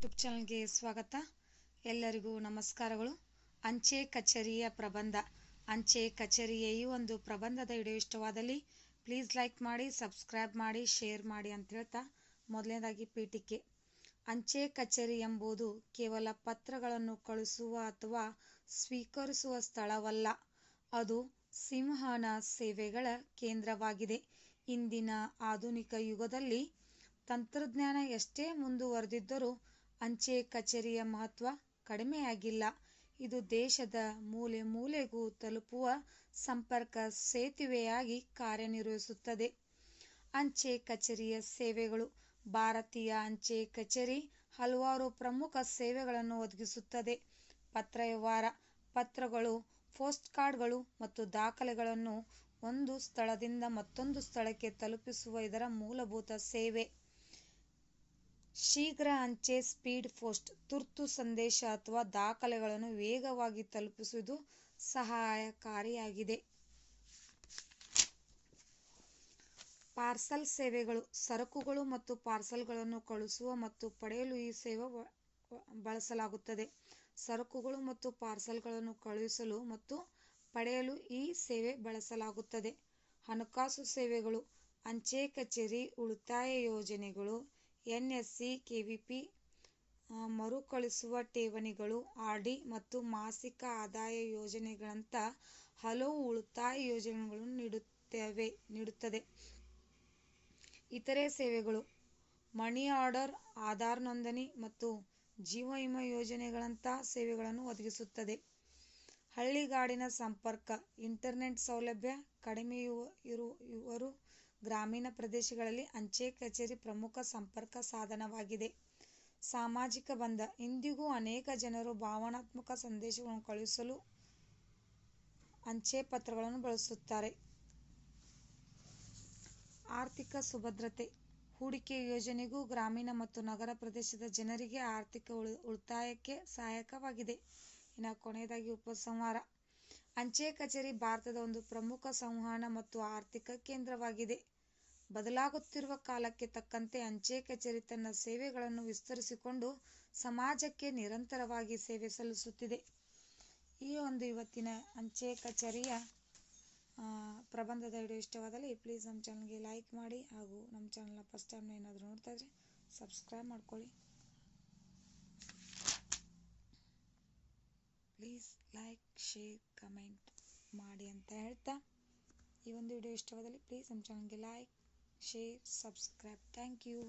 YouTube ಚಾನಲ್ಗೆ ಸ್ವಾಗತ. ಎಲ್ಲರಿಗೂ ನಮಸ್ಕಾರಗಳು. ಅಂಚೆ ಕಚೇರಿಯ ಪ್ರಬಂಧ. ಅಂಚೆ ಕಚೇರಿಯ ಈ ಒಂದು ಪ್ರಬಂಧದ ವಿಡಿಯೋ ಇಷ್ಟವಾದಲ್ಲಿ ಪ್ಲೀಸ್ ಲೈಕ್ ಮಾಡಿ, ಸಬ್ಸ್ಕ್ರೈಬ್ ಮಾಡಿ, ಶೇರ್ ಮಾಡಿ ಅಂತ ಹೇಳ್ತಾ ಮೊದಲನೇದಾಗಿ ಪೀಠಿಕೆ. ಅಂಚೆ ಕಚೇರಿ ಎಂಬುದು ಕೇವಲ ಪತ್ರಗಳನ್ನು ಕಳುಹಿಸುವ ಅಥವಾ ಸ್ವೀಕರಿಸುವ ಸ್ಥಳವಲ್ಲ. ಅದು ಸಿಂಹನ ಸೇವೆಗಳ ಕೇಂದ್ರವಾಗಿದೆ. ಇಂದಿನ ಆಧುನಿಕ ಯುಗದಲ್ಲಿ ತಂತ್ರಜ್ಞಾನ ಎಷ್ಟೇ ಮುಂದುವರೆದಿದ್ದರೂ ಅಂಚೆ ಕಚೇರಿಯ ಮಹತ್ವ ಕಡಿಮೆಯಾಗಿಲ್ಲ. ಇದು ದೇಶದ ಮೂಲೆ ಮೂಲೆಗೂ ತಲುಪುವ ಸಂಪರ್ಕ ಸೇತುವೆಯಾಗಿ ಕಾರ್ಯನಿರ್ವಹಿಸುತ್ತದೆ. ಅಂಚೆ ಕಚೇರಿಯ ಸೇವೆಗಳು ಭಾರತೀಯ ಅಂಚೆ ಕಚೇರಿ ಹಲವಾರು ಪ್ರಮುಖ ಸೇವೆಗಳನ್ನು ಒದಗಿಸುತ್ತದೆ. ಪತ್ರ ವ್ಯವಹಾರ ಪತ್ರಗಳು ಪೋಸ್ಟ್ ಕಾರ್ಡ್ಗಳು ಮತ್ತು ದಾಖಲೆಗಳನ್ನು ಒಂದು ಸ್ಥಳದಿಂದ ಮತ್ತೊಂದು ಸ್ಥಳಕ್ಕೆ ತಲುಪಿಸುವ ಇದರ ಮೂಲಭೂತ ಸೇವೆ. ಶೀಘ್ರ ಅಂಚೆ ಸ್ಪೀಡ್ ಪೋಸ್ಟ್, ತುರ್ತು ಸಂದೇಶ ಅಥವಾ ದಾಖಲೆಗಳನ್ನು ವೇಗವಾಗಿ ತಲುಪಿಸುವುದು ಸಹಾಯಕಾರಿಯಾಗಿದೆ. ಪಾರ್ಸಲ್ ಸೇವೆಗಳು, ಸರಕುಗಳು ಮತ್ತು ಪಾರ್ಸಲ್ಗಳನ್ನು ಕಳುಹಿಸುವ ಮತ್ತು ಪಡೆಯಲು ಈ ಸೇವೆ ಬಳಸಲಾಗುತ್ತದೆ. ಸರಕುಗಳು ಮತ್ತು ಪಾರ್ಸಲ್ಗಳನ್ನು ಕಳುಹಿಸಲು ಮತ್ತು ಪಡೆಯಲು ಈ ಸೇವೆ ಬಳಸಲಾಗುತ್ತದೆ. ಹಣಕಾಸು ಸೇವೆಗಳು, ಅಂಚೆ ಕಚೇರಿ, ಉಳಿತಾಯ ಯೋಜನೆಗಳು ಎನ್ಎಸ್ಸಿ, ಕೆವಿಪಿ ಮರುಕಳಿಸುವ ಠೇವಣಿಗಳು ಆರ್ಡಿ ಮತ್ತು ಮಾಸಿಕ ಆದಾಯ ಯೋಜನೆಗಳಂತ ಹಲವು ಉಳಿತಾಯ ಯೋಜನೆಗಳನ್ನು ನೀಡುತ್ತವೆ, ನೀಡುತ್ತದೆ. ಇತರೆ ಸೇವೆಗಳು, ಮನಿ ಆರ್ಡರ್, ಆಧಾರ್ ನೋಂದಣಿ ಮತ್ತು ಜೀವ ವಿಮಾ ಯೋಜನೆಗಳಂತ ಸೇವೆಗಳನ್ನು ಒದಗಿಸುತ್ತದೆ. ಹಳ್ಳಿಗಾಡಿನ ಸಂಪರ್ಕ, ಇಂಟರ್ನೆಟ್ ಸೌಲಭ್ಯ ಕಡಿಮೆ ಇರುವರು ಗ್ರಾಮೀಣ ಪ್ರದೇಶಗಳಲ್ಲಿ ಅಂಚೆ ಕಚೇರಿ ಪ್ರಮುಖ ಸಂಪರ್ಕ ಸಾಧನವಾಗಿದೆ. ಸಾಮಾಜಿಕ ಬಂಧ ಇಂದಿಗೂ ಅನೇಕ ಜನರು ಭಾವನಾತ್ಮಕ ಸಂದೇಶಗಳನ್ನು ಕಳುಹಿಸಲು ಅಂಚೆ ಪತ್ರಗಳನ್ನು ಬಳಸುತ್ತಾರೆ. ಆರ್ಥಿಕ ಸುಭದ್ರತೆ, ಹೂಡಿಕೆ ಯೋಜನೆಗೂ ಗ್ರಾಮೀಣ ಮತ್ತು ನಗರ ಪ್ರದೇಶದ ಜನರಿಗೆ ಆರ್ಥಿಕ ಉಳಿತಾಯಕ್ಕೆ ಸಹಾಯಕವಾಗಿದೆ. ಇನ್ನು ಕೊನೆಯದಾಗಿ ಉಪಸಂಹಾರ. ಅಂಚೆ ಕಚೇರಿ ಭಾರತದ ಒಂದು ಪ್ರಮುಖ ಸಂವಹನ ಮತ್ತು ಆರ್ಥಿಕ ಕೇಂದ್ರವಾಗಿದೆ. ಬದಲಾಗುತ್ತಿರುವ ಕಾಲಕ್ಕೆ ತಕ್ಕಂತೆ ಅಂಚೆ ಕಚೇರಿ ತನ್ನ ಸೇವೆಗಳನ್ನು ವಿಸ್ತರಿಸಿಕೊಂಡು ಸಮಾಜಕ್ಕೆ ನಿರಂತರವಾಗಿ ಸೇವೆ ಸಲ್ಲಿಸುತ್ತಿದೆ. ಈ ಒಂದು ಇವತ್ತಿನ ಅಂಚೆ ಕಚೇರಿಯ ಪ್ರಬಂಧದ ವಿಡಿಯೋ ಇಷ್ಟವಾದಲ್ಲಿ ಪ್ಲೀಸ್ ನಮ್ಮ ಚಾನಲ್ಗೆ ಲೈಕ್ ಮಾಡಿ ಹಾಗೂ ನಮ್ಮ ಚಾನಲ್ನ ಫಸ್ಟ್ ಟೈಮ್ ಏನಾದರೂ ನೋಡ್ತಾ ಇದ್ರೆ ಸಬ್ಸ್ಕ್ರೈಬ್ ಮಾಡ್ಕೊಳ್ಳಿ. ಪ್ಲೀಸ್ ಲೈಕ್ ಶೇರ್, ಕಮೆಂಟ್ ಮಾಡಿ ಅಂತ ಹೇಳ್ತಾ ಈ ಒಂದು ವಿಡಿಯೋ ಇಷ್ಟವಾದಲ್ಲಿ ಪ್ಲೀಸ್ ನಮ್ಮ ಚಾನಲ್ಗೆ like share subscribe thank you